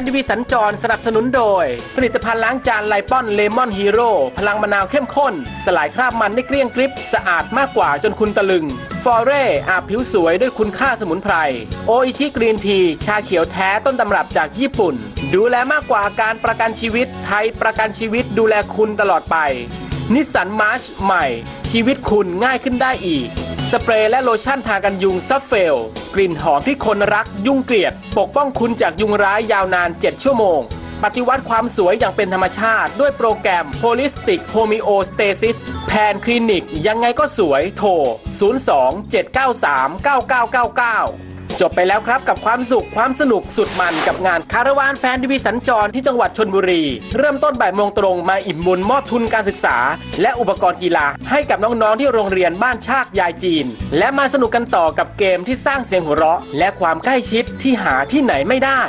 นทีวีสัญจรสนับสนุนโดย ผลิตภัณฑ์ล้างจานไลปอนเลมอนฮีโร่พลังมะนาวเข้มข้น สลายคราบมันได้เกลี้ยงกริบสะอาดมากกว่าจนคุณตะลึง ฟอเร่อาบผิวสวยด้วยคุณค่าสมุนไพร โออิชิกรีนที ชาเขียวแท้ต้นตำรับจากญี่ปุ่น ดูแลมากกว่าการประกันชีวิต ไทยประกันชีวิตดูแลคุณตลอดไปนิสสันมาร์ชใหม่ ชีวิตคุณง่ายขึ้นได้อีก สเปรย์และโลชั่นทากันยุงซัฟเฟล กลิ่นหอมที่คนรักยุ่งเกลียด ปกป้องคุณจากยุงร้ายยาวนาน 7 ชั่วโมง ปฏิวัติความสวยอย่างเป็นธรรมชาติ ด้วยโปรแกรม Holistic Homeostasis แพนคลินิก ยังไงก็สวยโทร 02-793-9999 จบไปแล้วครับกับความสุขความสนุกสุดมันกับงานคาราวานแฟนทีวีสัญจรที่จังหวัดชนบุรี เริ่มต้นบ่ายโมงตรงมาอิ่มบุญมอบทุนการศึกษา และอุปกรณ์กีฬาให้กับน้องๆที่โรงเรียนบ้านชากยายจีน และมาสนุกกันต่อกับเกมที่สร้างเสียงหัวเราะ และความใกล้ชิดที่หาที่ไหนไม่ได้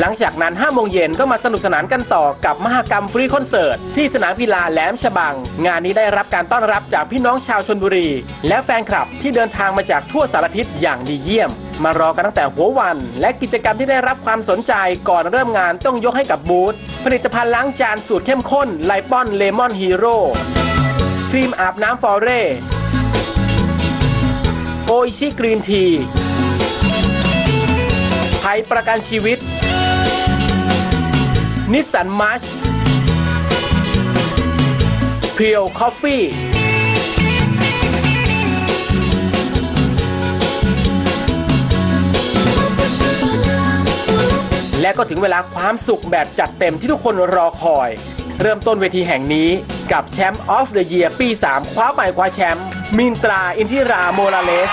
หลังจากนั้น5โมงเย็นก็มาสนุกสนานกันต่อกับมหกรรมฟรีคอนเสิร์ต ที่สนามกีฬาแหลมฉบัง งานนี้ได้รับการต้อนรับจากพี่น้องชาวชนบุรี และแฟนคลับที่เดินทางมาจากทั่วสารทิศอย่างดีเยี่ยม มารอกันตั้งแต่หัววัน และกิจกรรมที่ได้รับความสนใจก่อนเริ่มงานต้องยกให้กับบูธผลิตภัณฑ์ล้างจานสูตรเข้มข้นไลปอนเลมอนฮีโร่ครีมอาบน้ำฟอเร่โออิชิกรีนทีไทยประกันชีวิต นิสสันมาร์ชเพียวคอฟฟี่และก็ถึงเวลาความสุขแบบจัดเต็มที่ทุกคนรอคอย เริ่มต้นเวทีแห่งนี้กับแชมป์ออฟเดอะเยียร์ปี 3 คว้าใหม่คว้าแชมป์มินตราอินทิราโมราเลส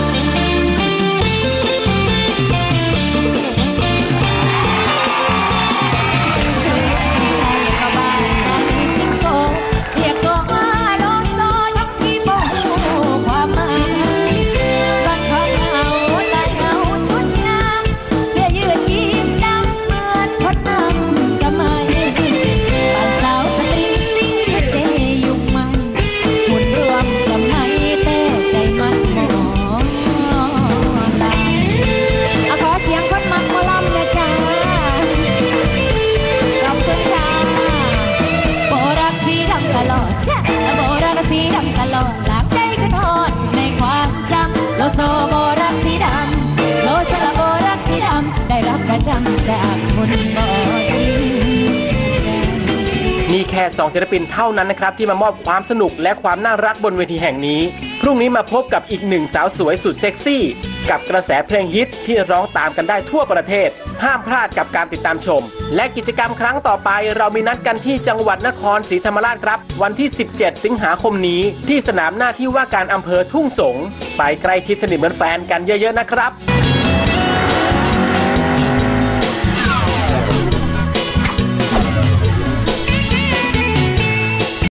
โบราณสีดำตลอดหลับใจขึ้นทอดในความจำโลโซโบราณสีดำโลโซโบราณสีดำได้รับประจำจากคนบ่จริงใจมีแค่2ศิลปินเท่านั้นนะครับที่มามอบความสนุกและความน่ารักบนเวทีแห่งนี้ พรุ่งนี้มาพบกับอีกหนึ่งสาวสวยสุดเซ็กซี่ กับกระแสเพลงฮิตที่ร้องตามกันได้ทั่วประเทศ ห้ามพลาดกับการติดตามชม และกิจกรรมครั้งต่อไป เรามีนัดกันที่จังหวัดนครศรีธรรมราชครับ วันที่ 17 สิงหาคมนี้ ที่สนามหน้าที่ว่าการอำเภอทุ่งสง ไปใกล้ชิดสนิทเหมือนแฟนกันเยอะๆนะครับ